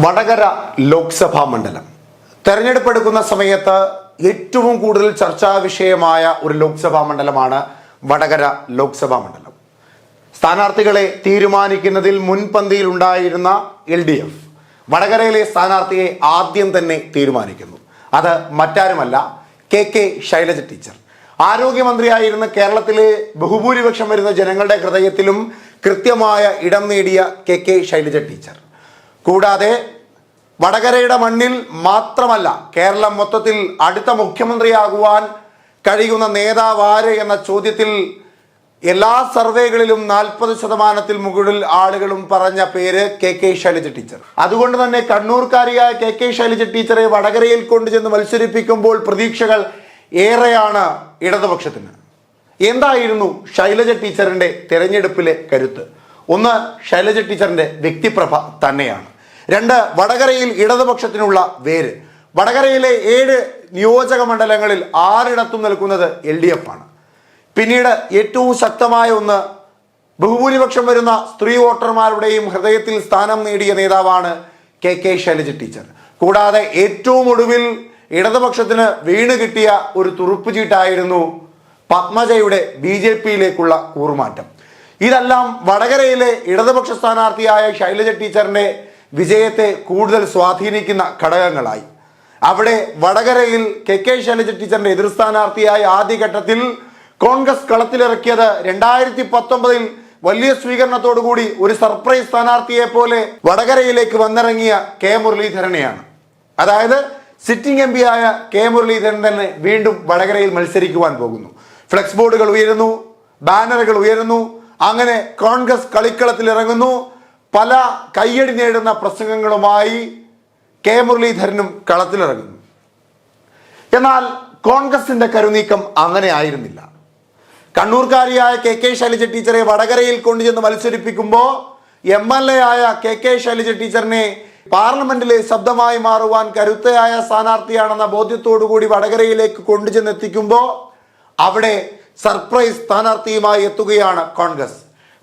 വടകര ലോക്സഭാ മണ്ഡലം. തെരഞ്ഞെടുപ്പ് എടുക്കുന്ന സമയത്ത് ഏറ്റവും കൂടുതൽ ചർച്ചാ വിഷയമായ ഒരു ലോക്സഭാ മണ്ഡലമാണ് വടകര ലോക്സഭാ മണ്ഡലം. സ്ഥാനാർത്ഥികളെ തീരുമാനിക്കുന്നതിൽ മുൻപന്തിയിൽ ഉണ്ടായിരുന്ന എൽ ഡി എഫ് വടകരയിലെ സ്ഥാനാർത്ഥിയെ ആദ്യം തന്നെ തീരുമാനിക്കുന്നു. അത് മറ്റാരുമല്ല കെ കെ ശൈലജ ടീച്ചർ. ആരോഗ്യമന്ത്രിയായിരുന്ന കേരളത്തിലെ ബഹുഭൂരിപക്ഷം വരുന്ന ജനങ്ങളുടെ ഹൃദയത്തിലും കൃത്യമായ ഇടം നേടിയ കെ കെ ശൈലജ ടീച്ചർ. കൂടാതെ വടകരയുടെ മണ്ണിൽ മാത്രമല്ല കേരളം മൊത്തത്തിൽ അടുത്ത മുഖ്യമന്ത്രിയാകുവാൻ കഴിയുന്ന നേതാവാര് എന്ന ചോദ്യത്തിൽ എല്ലാ സർവേകളിലും നാൽപ്പത് ശതമാനത്തിൽ മുകളിൽ ആളുകളും പറഞ്ഞ പേര് കെ കെ ശൈലജ ടീച്ചർ. അതുകൊണ്ട് തന്നെ കണ്ണൂർക്കാരിയായ കെ കെ ശൈലജ ടീച്ചറെ വടകരയിൽ കൊണ്ടുചെന്ന് മത്സരിപ്പിക്കുമ്പോൾ പ്രതീക്ഷകൾ ഏറെയാണ് ഇടതുപക്ഷത്തിന്. എന്തായിരുന്നു ശൈലജ ടീച്ചറിന്റെ തെരഞ്ഞെടുപ്പിലെ കരുത്ത്? ഒന്ന് ശൈലജ ടീച്ചറിന്റെ വ്യക്തിപ്രഭ തന്നെയാണ്. രണ്ട് വടകരയിൽ ഇടതുപക്ഷത്തിനുള്ള വേര്. വടകരയിലെ ഏഴ് നിയോജക മണ്ഡലങ്ങളിൽ ആറിടത്തും നിൽക്കുന്നത് എൽ ഡി എഫ് ആണ്. പിന്നീട് ഏറ്റവും ശക്തമായ ഒന്ന് ബഹുഭൂരിപക്ഷം വരുന്ന സ്ത്രീ വോട്ടർമാരുടെയും ഹൃദയത്തിൽ സ്ഥാനം നേടിയ നേതാവാണ് കെ കെ ശൈലജ ടീച്ചർ. കൂടാതെ ഏറ്റവും ഒടുവിൽ ഇടതുപക്ഷത്തിന് വീണ് കിട്ടിയ ഒരു തുറുപ്പുചീട്ടായിരുന്നു പത്മജയുടെ ബി ജെ പിയിലേക്കുള്ള കൂറുമാറ്റം. ഇതെല്ലാം വടകരയിലെ ഇടതുപക്ഷ സ്ഥാനാർത്ഥിയായ ശൈലജ ടീച്ചറിന്റെ വിജയത്തെ കൂടുതൽ സ്വാധീനിക്കുന്ന ഘടകങ്ങളായി. അവിടെ വടകരയിൽ കെ കെ ശൈലജ ടീച്ചറിന്റെ എതിർ സ്ഥാനാർത്ഥിയായ ആദ്യഘട്ടത്തിൽ കോൺഗ്രസ് കളത്തിലിറക്കിയത് രണ്ടായിരത്തി പത്തൊമ്പതിൽ വലിയ സ്വീകരണത്തോടുകൂടി ഒരു സർപ്രൈസ് സ്ഥാനാർത്ഥിയെ പോലെ വടകരയിലേക്ക് വന്നിറങ്ങിയ കെ മുരളീധരനെയാണ്. അതായത് സിറ്റിംഗ് എം പി ആയ കെ മുരളീധരൻ തന്നെ വീണ്ടും വടകരയിൽ മത്സരിക്കുവാൻ പോകുന്നു. ഫ്ലെക്സ് ബോർഡുകൾ ഉയരുന്നു ബാനറുകൾ ഉയരുന്നു അങ്ങനെ കോൺഗ്രസ് കളിക്കളത്തിൽ ഇറങ്ങുന്നു പല കയ്യടി നേടുന്ന പ്രസംഗങ്ങളുമായി കെ മുരളീധരനും കളത്തിലിറങ്ങുന്നു. എന്നാൽ കോൺഗ്രസിന്റെ കരുനീക്കം അങ്ങനെ ആയിരുന്നില്ല. കണ്ണൂർക്കാരിയായ കെ കെ ശൈലജ ടീച്ചറെ വടകരയിൽ കൊണ്ടുചെന്ന് മത്സരിപ്പിക്കുമ്പോൾ എം എൽ എ ആയ കെ കെ ശൈലജ ടീച്ചറിനെ പാർലമെന്റിലെ ശബ്ദമായി മാറുവാൻ കരുത്തയായ സ്ഥാനാർത്ഥിയാണെന്ന ബോധ്യത്തോടുകൂടി വടകരയിലേക്ക് കൊണ്ടുചെന്നെത്തിക്കുമ്പോൾ അവിടെ സർപ്രൈസ് സ്ഥാനാർത്ഥിയുമായി എത്തുകയാണ് കോൺഗ്രസ്.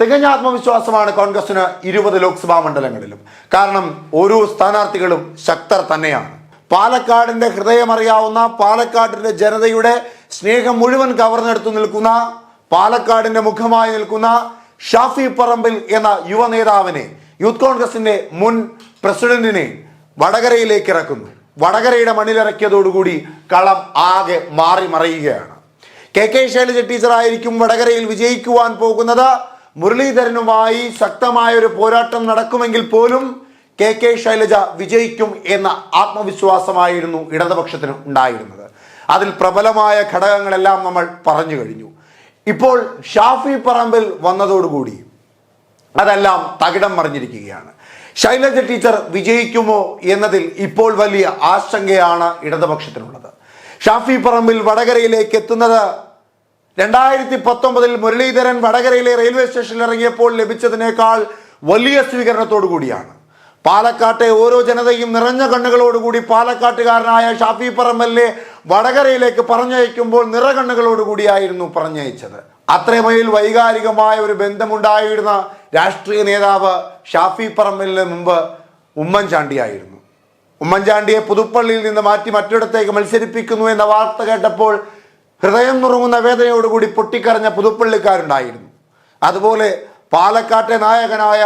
തികഞ്ഞ ആത്മവിശ്വാസമാണ് കോൺഗ്രസിന് ഇരുപത് ലോക്സഭാ മണ്ഡലങ്ങളിലും. കാരണം ഓരോ സ്ഥാനാർത്ഥികളും ശക്തർ തന്നെയാണ്. പാലക്കാടിന്റെ ഹൃദയമറിയാവുന്ന പാലക്കാടിന്റെ ജനതയുടെ സ്നേഹം മുഴുവൻ കവർന്നെടുത്തു നിൽക്കുന്ന പാലക്കാടിന്റെ മുഖമായി നിൽക്കുന്ന ഷാഫി പറമ്പിൽ എന്ന യുവ നേതാവിനെ യൂത്ത് കോൺഗ്രസിന്റെ മുൻ പ്രസിഡന്റിനെ വടകരയിലേക്ക് ഇറക്കുന്നു. വടകരയുടെ മണ്ണിലിറക്കിയതോടുകൂടി കളം ആകെ മാറി മറിയുകയാണ്. കെ കെ ശൈലജ ടീച്ചറായിരിക്കും വടകരയിൽ വിജയിക്കുവാൻ പോകുന്നത്. മുരളീധരനുമായി ശക്തമായ ഒരു പോരാട്ടം നടക്കുമെങ്കിൽ പോലും കെ കെ ശൈലജ വിജയിക്കും എന്ന ആത്മവിശ്വാസമായിരുന്നു ഇടതുപക്ഷത്തിന് ഉണ്ടായിരുന്നത്. അതിൽ പ്രബലമായ ഘടകങ്ങളെല്ലാം നമ്മൾ പറഞ്ഞു കഴിഞ്ഞു. ഇപ്പോൾ ഷാഫി പറമ്പിൽ വന്നതോടുകൂടി അതെല്ലാം തകിടം മറിഞ്ഞിരിക്കുകയാണ്. ശൈലജ ടീച്ചർ വിജയിക്കുമോ എന്നതിൽ ഇപ്പോൾ വലിയ ആശങ്കയാണ് ഇടതുപക്ഷത്തിനുള്ളത്. ഷാഫി പറമ്പിൽ വടകരയിലേക്ക് എത്തുന്നത് രണ്ടായിരത്തി പത്തൊമ്പതിൽ മുരളീധരൻ വടകരയിലെ റെയിൽവേ സ്റ്റേഷനിൽ ഇറങ്ങിയപ്പോൾ ലഭിച്ചതിനേക്കാൾ വലിയ സ്വീകരണത്തോടു കൂടിയാണ്. പാലക്കാട്ടെ ഓരോ ജനതയും നിറഞ്ഞ കണ്ണുകളോടുകൂടി പാലക്കാട്ടുകാരനായ ഷാഫി പറമ്പലിനെ വടകരയിലേക്ക് പറഞ്ഞയക്കുമ്പോൾ നിറകണ്ണുകളോടുകൂടിയായിരുന്നു പറഞ്ഞയച്ചത്. അത്രമേൽ വൈകാരികമായ ഒരു ബന്ധമുണ്ടായിരുന്ന രാഷ്ട്രീയ നേതാവ് ഷാഫി പറമ്പലിന് മുമ്പ് ഉമ്മൻചാണ്ടിയായിരുന്നു. ഉമ്മൻചാണ്ടിയെ പുതുപ്പള്ളിയിൽ നിന്ന് മാറ്റി മറ്റിടത്തേക്ക് മത്സരിപ്പിക്കുന്നു എന്ന വാർത്ത കേട്ടപ്പോൾ ഹൃദയം നുറുങ്ങുന്ന വേദനയോടുകൂടി പൊട്ടിക്കരഞ്ഞ പുതുപ്പള്ളിക്കാരുണ്ടായിരുന്നു. അതുപോലെ പാലക്കാട്ടെ നായകനായ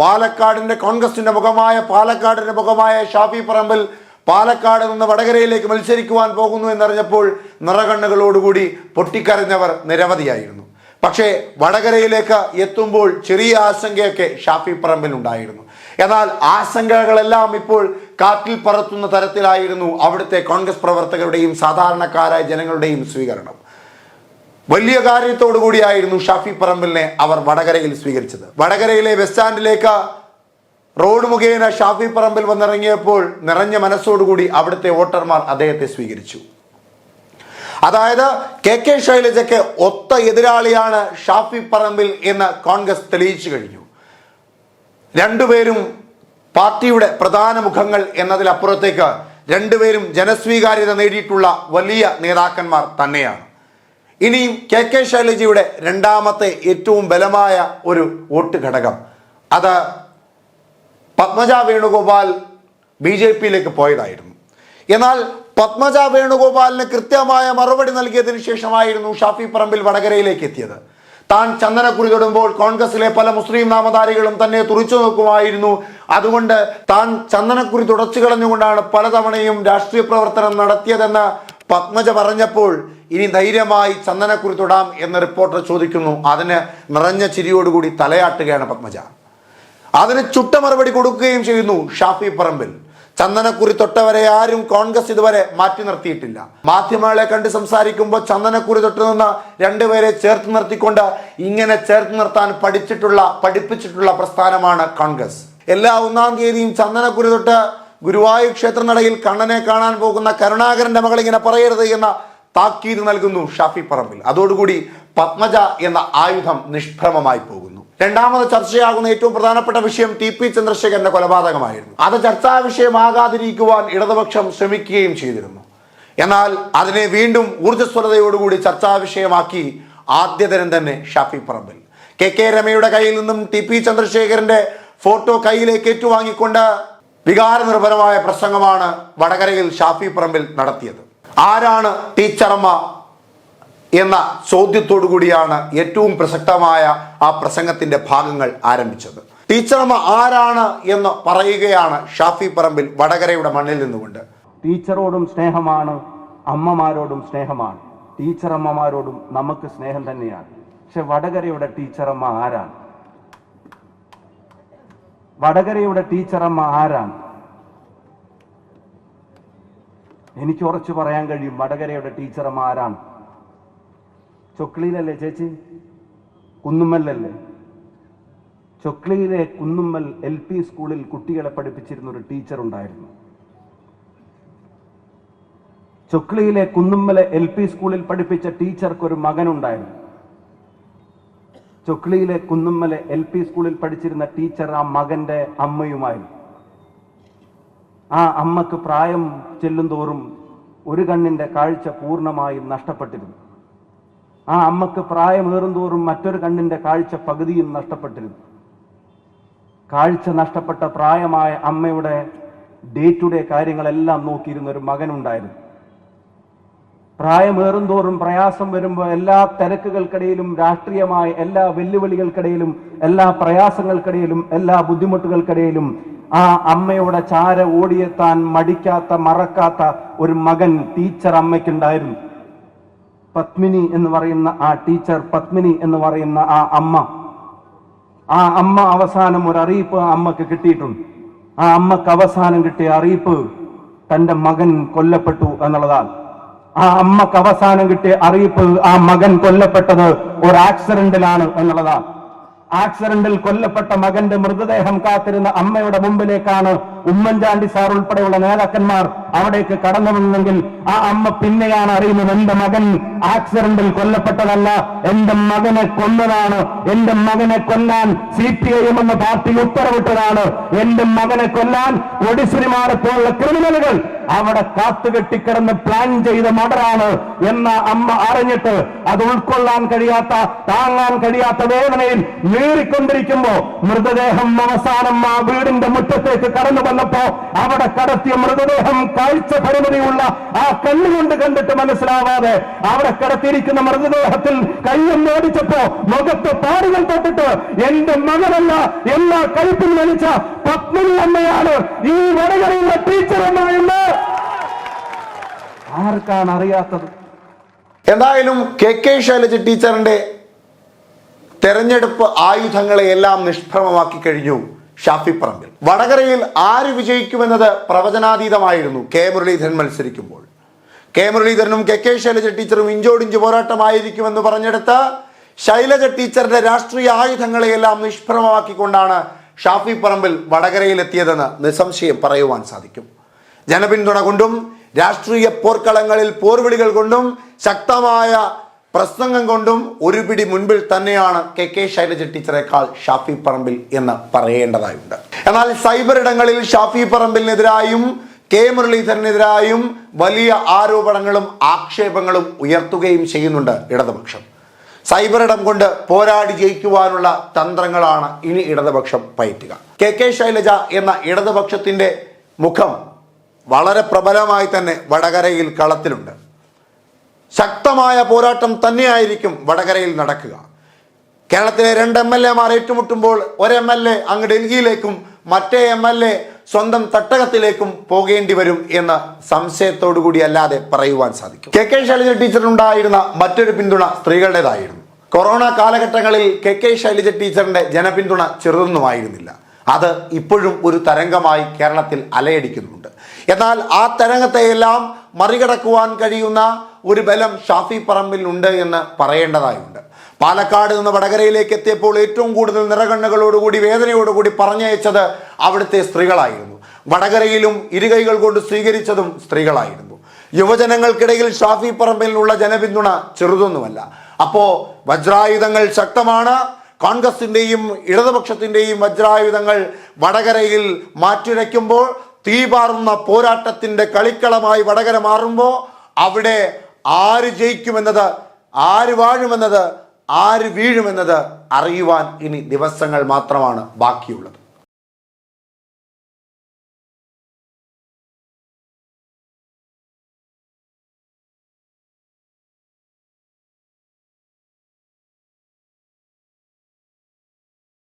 പാലക്കാടിന്റെ കോൺഗ്രസിന്റെ മുഖമായ പാലക്കാടിന്റെ മുഖമായ ഷാഫി പറമ്പിൽ പാലക്കാട് നിന്ന് വടകരയിലേക്ക് മത്സരിക്കുവാൻ പോകുന്നു എന്നറിഞ്ഞപ്പോൾ നിറകണ്ണുകളോടുകൂടി പൊട്ടിക്കരഞ്ഞവർ നിരവധിയായിരുന്നു. പക്ഷേ വടകരയിലേക്ക് എത്തുമ്പോൾ ചെറിയ ആശങ്കയൊക്കെ ഷാഫി പറമ്പിൽ ഉണ്ടായിരുന്നു എന്നാൽ ആശങ്കകളെല്ലാം ഇപ്പോൾ കാറ്റിൽ പറത്തുന്ന തരത്തിലായിരുന്നു അവിടുത്തെ കോൺഗ്രസ് പ്രവർത്തകരുടെയും സാധാരണക്കാരായ ജനങ്ങളുടെയും സ്വീകരണം. വലിയ കൂടിയായിരുന്നു ഷാഫി പറമ്പിലിനെ അവർ വടകരയിൽ സ്വീകരിച്ചത്. വടകരയിലെ ബസ് സ്റ്റാൻഡിലേക്ക് റോഡ് മുഖേന ഷാഫി പറമ്പിൽ വന്നിറങ്ങിയപ്പോൾ നിറഞ്ഞ മനസ്സോടുകൂടി അവിടുത്തെ വോട്ടർമാർ അദ്ദേഹത്തെ സ്വീകരിച്ചു. അതായത് കെ കെ ശൈലജയ്ക്ക് ഒത്ത എതിരാളിയാണ് ഷാഫി പറമ്പിൽ എന്ന് കോൺഗ്രസ് തെളിയിച്ചു കഴിഞ്ഞു. രണ്ടുപേരും പാർട്ടിയുടെ പ്രധാന മുഖങ്ങൾ എന്നതിലപ്പുറത്തേക്ക് രണ്ടുപേരും ജനസ്വീകാര്യത നേടിയിട്ടുള്ള വലിയ നേതാക്കന്മാർ തന്നെയാണ്. ഇനിയും കെ കെ ശൈലജയുടെ രണ്ടാമത്തെ ഏറ്റവും ബലമായ ഒരു വോട്ട് ഘടകം. അത് പത്മജ വേണുഗോപാൽ ബി ജെ പിയിലേക്ക് പോയതായിരുന്നു. എന്നാൽ പത്മജ വേണുഗോപാലിന് കൃത്യമായ മറുപടി നൽകിയതിനു ശേഷമായിരുന്നു ഷാഫി പറമ്പിൽ വടകരയിലേക്ക് എത്തിയത്. താൻ ചന്ദനക്കുറി തൊടുമ്പോൾ കോൺഗ്രസിലെ പല മുസ്ലിം നാമധാരികളും തന്നെ തുറിച്ചു നോക്കുമായിരുന്നു. അതുകൊണ്ട് താൻ ചന്ദനക്കുറി തുടച്ചു കളഞ്ഞുകൊണ്ടാണ് പലതവണയും രാഷ്ട്രീയ പ്രവർത്തനം നടത്തിയതെന്ന് പത്മജ പറഞ്ഞപ്പോൾ ഇനി ധൈര്യമായി ചന്ദനക്കുറി തൊടാം എന്ന് റിപ്പോർട്ടർ ചോദിക്കുന്നു. അതിന് നിറഞ്ഞ ചിരിയോടുകൂടി തലയാട്ടുകയാണ് പത്മജ. അതിന് ചുട്ട മറുപടി കൊടുക്കുകയും ചെയ്യുന്നു ഷാഫി പറമ്പിൽ. ചന്ദനക്കുറി തൊട്ടവരെ ആരും കോൺഗ്രസ് ഇതുവരെ മാറ്റി നിർത്തിയിട്ടില്ല. മാധ്യമങ്ങളെ കണ്ട് സംസാരിക്കുമ്പോൾ ചന്ദനക്കുറി തൊട്ട് നിന്ന് രണ്ടുപേരെ ചേർത്ത് നിർത്തിക്കൊണ്ട് ഇങ്ങനെ ചേർത്ത് നിർത്താൻ പഠിച്ചിട്ടുള്ള പഠിപ്പിച്ചിട്ടുള്ള പ്രസ്ഥാനമാണ് കോൺഗ്രസ്. എല്ലാ ഒന്നാം തീയതിയും ചന്ദനക്കുറി തൊട്ട് ഗുരുവായൂർ ക്ഷേത്രനടയിൽ കണ്ണനെ കാണാൻ പോകുന്ന കരുണാകരന്റെ മകൾ ഇങ്ങനെ പറയരുത് എന്ന താക്കീത് നൽകുന്നു ഷാഫി പറമ്പിൽ. അതോടുകൂടി പത്മജ എന്ന ആയുധം നിഷ്പ്രമമായി പോകുന്നു. രണ്ടാമത് ചർച്ചയാകുന്ന ഏറ്റവും പ്രധാനപ്പെട്ട വിഷയം ടി പി ചന്ദ്രശേഖരന്റെ കൊലപാതകമായിരുന്നു. അത് ചർച്ചാ വിഷയമാകാതിരിക്കുവാൻ ഇടതുപക്ഷം ശ്രമിക്കുകയും ചെയ്തിരുന്നു. എന്നാൽ അതിനെ വീണ്ടും ഊർജസ്വലതയോടുകൂടി ചർച്ചാ വിഷയമാക്കി ആദ്യ ദിനം തന്നെ ഷാഫി പറമ്പിൽ. കെ കെ രമയുടെ കയ്യിൽ നിന്നും ടി പി ചന്ദ്രശേഖരന്റെ ഫോട്ടോ കയ്യിലേക്ക് ഏറ്റുവാങ്ങിക്കൊണ്ട് വികാരനിർഭരമായ പ്രസംഗമാണ് വടകരയിൽ ഷാഫി പറമ്പിൽ നടത്തിയത്. ആരാണ് ടീച്ചറമ്മ എന്ന ചോദ്യത്തോടു കൂടിയാണ് ഏറ്റവും പ്രസക്തമായ ആ പ്രസംഗത്തിന്റെ ഭാഗങ്ങൾ ആരംഭിച്ചത്. ടീച്ചറമ്മ ആരാണ് എന്ന് പറയുകയാണ് ഷാഫി പറമ്പിൽ വടകരയുടെ മണ്ണിൽ നിന്നുകൊണ്ട്. ടീച്ചറോടും സ്നേഹമാണ് അമ്മമാരോടും സ്നേഹമാണ്. ടീച്ചറമ്മമാരോടും നമുക്ക് സ്നേഹം തന്നെയാണ്. പക്ഷെ വടകരയുടെ ടീച്ചറമ്മ ആരാണ്? വടകരയുടെ ടീച്ചറമ്മ ആരാണ്? എനിക്ക് ഉറച്ചു പറയാൻ കഴിയും വടകരയുടെ ടീച്ചറമ്മ ആരാണ്? ചൊക്ലിയിലല്ലേ ചേച്ചി? കുന്നുമ്മലല്ലേ? ചൊക്ലിയിലെ കുന്നുമ്മൽ എൽ പി സ്കൂളിൽ കുട്ടികളെ പഠിപ്പിച്ചിരുന്ന ഒരു ടീച്ചർ ഉണ്ടായിരുന്നു. ചൊക്ലിയിലെ കുന്നുമ്മലെ എൽ പി സ്കൂളിൽ പഠിപ്പിച്ച ടീച്ചർക്ക് ഒരു മകനുണ്ടായിരുന്നു. ചൊക്ലിയിലെ കുന്നുമ്മലെ എൽ പി സ്കൂളിൽ പഠിച്ചിരുന്ന ടീച്ചർ ആ മകന്റെ അമ്മയുമായിരുന്നു. ആ അമ്മയ്ക്ക് പ്രായം ചെല്ലുന്തോറും ഒരു കണ്ണിന്റെ കാഴ്ച പൂർണമായും നഷ്ടപ്പെട്ടിരുന്നു. ആ അമ്മയ്ക്ക് പ്രായമേറും തോറും മറ്റൊരു കണ്ണിന്റെ കാഴ്ച പകുതിയും നഷ്ടപ്പെട്ടിരുന്നു. കാഴ്ച നഷ്ടപ്പെട്ട പ്രായമായ അമ്മയുടെ ഡേ ടു ഡേ കാര്യങ്ങളെല്ലാം നോക്കിയിരുന്ന ഒരു മകനുണ്ടായിരുന്നു. പ്രായമേറും തോറും പ്രയാസം വരുമ്പോൾ എല്ലാ തിരക്കുകൾക്കിടയിലും രാഷ്ട്രീയമായ എല്ലാ വെല്ലുവിളികൾക്കിടയിലും എല്ലാ പ്രയാസങ്ങൾക്കിടയിലും എല്ലാ ബുദ്ധിമുട്ടുകൾക്കിടയിലും ആ അമ്മയുടെ ചാര ഓടിയെത്താൻ മടിക്കാത്ത മറക്കാത്ത ഒരു മകൻ ടീച്ചർ അമ്മയ്ക്കുണ്ടായിരുന്നു. പത്മിനി എന്ന് പറയുന്ന ആ ടീച്ചർ പത്മിനി എന്ന് പറയുന്ന ആ അമ്മ. ആ അമ്മ അവസാനം ഒരു അറിയിപ്പ് ആ അമ്മയ്ക്ക് കിട്ടിയിട്ടുണ്ട്. ആ അമ്മയ്ക്ക് അവസാനം കിട്ടിയ അറിയിപ്പ് തന്റെ മകൻ കൊല്ലപ്പെട്ടു എന്നുള്ളതാണ്. ആ അമ്മയ്ക്ക് അവസാനം കിട്ടിയ അറിയിപ്പ് ആ മകൻ കൊല്ലപ്പെട്ടത് ഒരു ആക്സിഡന്റിലാണ് എന്നുള്ളതാണ്. ആക്സിഡന്റിൽ കൊല്ലപ്പെട്ട മകന്റെ മൃതദേഹം കാത്തിരുന്ന അമ്മയുടെ മുമ്പിലേക്കാണ് ഉമ്മൻചാണ്ടി സാർ ഉൾപ്പെടെയുള്ള നേതാക്കന്മാർ അവിടേക്ക് കടന്നു വന്നെങ്കിൽ ആ അമ്മ പിന്നെയാണ് അറിയുന്നത് എന്റെ മകൻ ആക്സിഡന്റിൽ കൊല്ലപ്പെട്ടതല്ല എന്റെ മകനെ കൊന്നതാണ് എന്റെ മകനെ കൊല്ലാൻ സി പി ഐ എം എന്ന പാർട്ടി ഉത്തരവിട്ടതാണ് എന്റെ മകനെ കൊല്ലാൻ ഒഡിശ്രീമാരെ പോലുള്ള ക്രിമിനലുകൾ അവിടെ കാത്തുകെട്ടിക്കിടന്ന് പ്ലാൻ ചെയ്ത മടറാണ് എന്ന അമ്മ അറിഞ്ഞിട്ട് അത് ഉൾക്കൊള്ളാൻ കഴിയാത്ത താങ്ങാൻ കഴിയാത്ത വേദനയിൽ നീറിക്കൊണ്ടിരിക്കുമ്പോ മൃതദേഹം അവസാനം ആ വീടിന്റെ മുറ്റത്തേക്ക് കടന്നു വന്നപ്പോ അവിടെ കടത്തിയ മൃതദേഹം കാഴ്ച പരിമിതിയുള്ള ആ കണ്ണുകൊണ്ട് കണ്ടിട്ട് മനസ്സിലാവാതെ അവിടെ കിടത്തിയിരിക്കുന്ന മൃതദേഹത്തിൽ കയ്യം ഓടിച്ചപ്പോ മുഖത്ത് പാടുകൾ തൊട്ടിട്ട് എന്റെ മകനല്ല എല്ലാ കഴുപ്പിൽ വലിച്ച പത്മിനി അമ്മയാണ് ഈ വടകരയിലെ ടീച്ചർ എന്ന് ആർക്കാണ് അറിയാത്തത് എന്തായാലും കെ കെ ശൈലജ ടീച്ചറിന്റെ തെരഞ്ഞെടുപ്പ് ആയുധങ്ങളെ എല്ലാം നിഷ്പ്രമമാക്കി കഴിഞ്ഞു ഷാഫി പറമ്പിൽ. വടകരയിൽ ആര് വിജയിക്കുമെന്നത് പ്രവചനാതീതമായിരുന്നു കെ മുരളീധരൻ മത്സരിക്കുമ്പോൾ. കെ മുരളീധരനും കെ കെ ശൈലജ ടീച്ചറും ഇഞ്ചോടിഞ്ച് പോരാട്ടമായിരിക്കുമെന്ന് പറഞ്ഞെടുത്ത് ശൈലജ ടീച്ചറിന്റെ രാഷ്ട്രീയ ആയുധങ്ങളെയെല്ലാം നിഷ്പ്രമമാക്കിക്കൊണ്ടാണ് ഷാഫി പറമ്പിൽ വടകരയിലെത്തിയതെന്ന് നിസ്സംശയം പറയുവാൻ സാധിക്കും. ജനപിന്തുണ കൊണ്ടും രാഷ്ട്രീയ പോർക്കളങ്ങളിൽ പോർവിളികൾ കൊണ്ടും ശക്തമായ പ്രസംഗം കൊണ്ടും ഒരു പിടി മുൻപിൽ തന്നെയാണ് കെ കെ ശൈലജ ടീച്ചറെക്കാൾ ഷാഫി പറമ്പിൽ എന്ന് പറയേണ്ടതായുണ്ട്. എന്നാൽ സൈബർ ഇടങ്ങളിൽ ഷാഫി പറമ്പിലിനെതിരായും കെ മുരളീധരനെതിരായും വലിയ ആരോപണങ്ങളും ആക്ഷേപങ്ങളും ഉയർത്തുകയും ചെയ്യുന്നുണ്ട് ഇടതുപക്ഷം. സൈബർ ഇടം കൊണ്ട് പോരാടി ജയിക്കുവാനുള്ള തന്ത്രങ്ങളാണ് ഇനി ഇടതുപക്ഷം പയറ്റുക. കെ കെ ശൈലജ എന്ന ഇടതുപക്ഷത്തിന്റെ മുഖം വളരെ പ്രബലമായി തന്നെ വടകരയിൽ കളത്തിലുണ്ട്. ശക്തമായ പോരാട്ടം തന്നെയായിരിക്കും വടകരയിൽ നടക്കുക. കേരളത്തിലെ രണ്ട് എം എൽ എമാർ ഏറ്റുമുട്ടുമ്പോൾ ഒരു എം എൽ എ അങ്ങ് ഡൽഹിയിലേക്കും മറ്റേ എം എൽ എ സ്വന്തം തട്ടകത്തിലേക്കും പോകേണ്ടി വരും എന്ന സംശയത്തോടു കൂടി അല്ലാതെ പറയുവാൻ സാധിക്കും. കെ കെ ശൈലജ ടീച്ചറിനുണ്ടായിരുന്ന മറ്റൊരു പിന്തുണ സ്ത്രീകളുടേതായിരുന്നു. കൊറോണ കാലഘട്ടങ്ങളിൽ കെ കെ ശൈലജ ടീച്ചറിന്റെ ജനപിന്തുണ ചെറുതൊന്നുമായിരുന്നില്ല. അത് ഇപ്പോഴും ഒരു തരംഗമായി കേരളത്തിൽ അലയടിക്കുന്നുണ്ട്. എന്നാൽ ആ തരംഗത്തെയെല്ലാം മറികടക്കുവാൻ കഴിയുന്ന ഒരു ബലം ഷാഫി പറമ്പിലുണ്ട് എന്ന് പറയേണ്ടതായുണ്ട്. പാലക്കാട് നിന്ന് വടകരയിലേക്ക് എത്തിയപ്പോൾ ഏറ്റവും കൂടുതൽ നിറകണ്ണുകളോടുകൂടി വേദനയോടുകൂടി പറഞ്ഞയച്ചത് അവിടുത്തെ സ്ത്രീകളായിരുന്നു. വടകരയിലും ഇരുകൈകൾ കൊണ്ട് സ്വീകരിച്ചതും സ്ത്രീകളായിരുന്നു. യുവജനങ്ങൾക്കിടയിൽ ഷാഫി പറമ്പിലുള്ള ജനപിന്തുണ ചെറുതൊന്നുമല്ല. അപ്പോ വജ്രായുധങ്ങൾ ശക്തമാണ്. കോൺഗ്രസിന്റെയും ഇടതുപക്ഷത്തിന്റെയും വജ്രായുധങ്ങൾ വടകരയിൽ മാറ്റുരയ്ക്കുമ്പോൾ തീപാറുന്ന പോരാട്ടത്തിന്റെ കളിക്കളമായി വടകര മാറുമ്പോൾ അവിടെ ആര് ജയിക്കുമെന്നത് ആര് വാഴുമെന്നത് ആര് വീഴുമെന്നത് അറിയുവാൻ ഇനി ദിവസങ്ങൾ മാത്രമാണ് ബാക്കിയുള്ളത്.